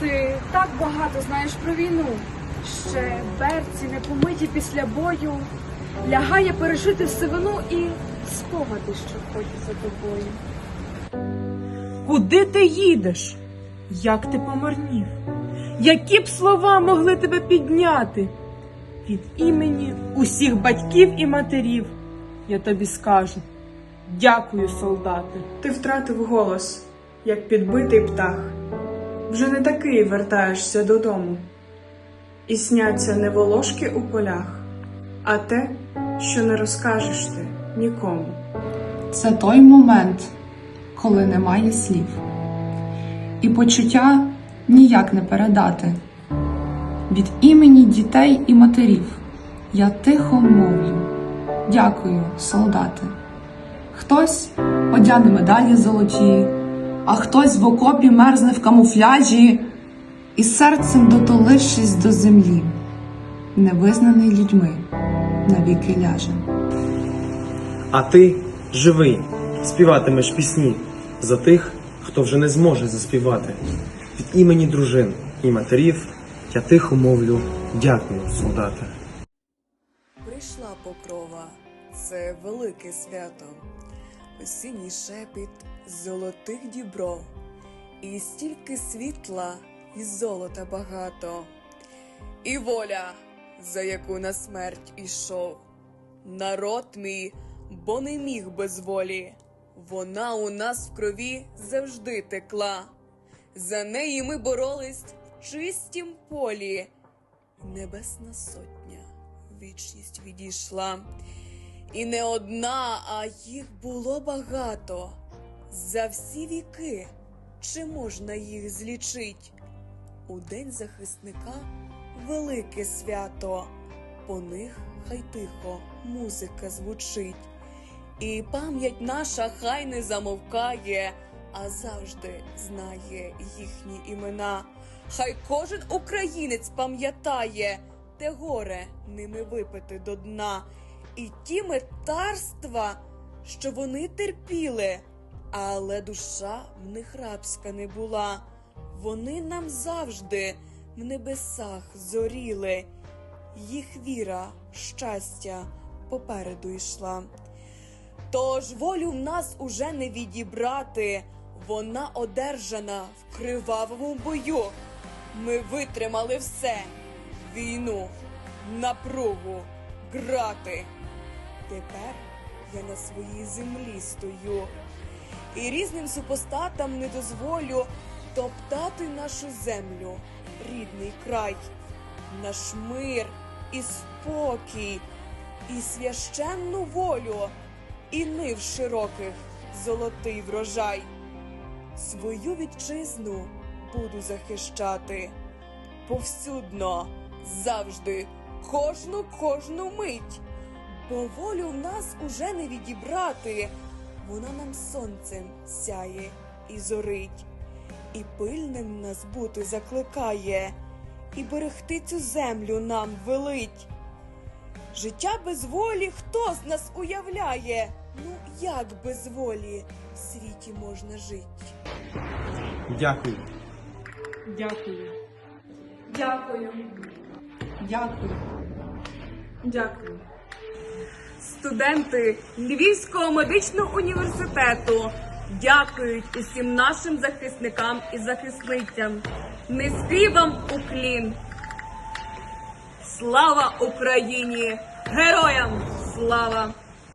Ти так багато знаєш про війну. Ще берці не помиті після бою. Лягає пережити сивину і спогади, що ходять за тобою. Куди ти їдеш? Як ти помарнів? Які б слова могли тебе підняти? Від імені усіх батьків і матерів я тобі скажу дякую, солдати. Ти втратив голос, як підбитий птах. Вже не такий вертаєшся додому. І сняться не волошки у полях, а те, що не розкажеш ти нікому. Це той момент, коли немає слів. І почуття ніяк не передати. Від імені дітей і матерів я тихо мовлю. Дякую, солдати. Хтось одягне медалі золоті, а хтось в окопі мерзне в камуфляжі і серцем дотолившись до землі, невизнаний людьми навіки ляже. А ти живий, співатимеш пісні за тих, хто вже не зможе заспівати. Від імені дружин і матерів я тихо мовлю дякую, солдати. Прийшла покрова, це велике свято, осінній шепіт золотих дібро, і стільки світла і золота багато, і воля, за яку на смерть ішов. Народ мій, бо не міг без волі, вона у нас в крові завжди текла. За неї ми боролись в чистім полі. Небесна сотня вічність відійшла. І не одна, а їх було багато. За всі віки, чи можна їх злічить? У день захисника велике свято, по них хай тихо музика звучить. І пам'ять наша хай не замовкає, а завжди знає їхні імена. Хай кожен українець пам'ятає, те горе ними випити до дна, і ті метарства, що вони терпіли, але душа в них рабська не була. Вони нам завжди в небесах зоріли, їх віра, щастя попереду йшла. Тож волю в нас уже не відібрати, вона одержана в кривавому бою. Ми витримали все війну, напругу, грати. Тепер я на своїй землі стою і різним супостатам не дозволю топтати нашу землю, рідний край, наш мир і спокій, і священну волю, і нив широких золотий врожай. Свою вітчизну буду захищати повсюдно, завжди, кожну кожну мить, бо волю в нас уже не відібрати, вона нам сонцем сяє і зорить, і пильним нас бути закликає, і берегти цю землю нам велить. Життя без волі хто з нас уявляє? Ну як без волі в світі можна жити? Дякую. Дякую. Дякую. Дякую. Дякую. Студенти Львівського медичного університету дякують усім нашим захисникам і захисницям. Низький вам уклін. Слава Україні! Героям слава!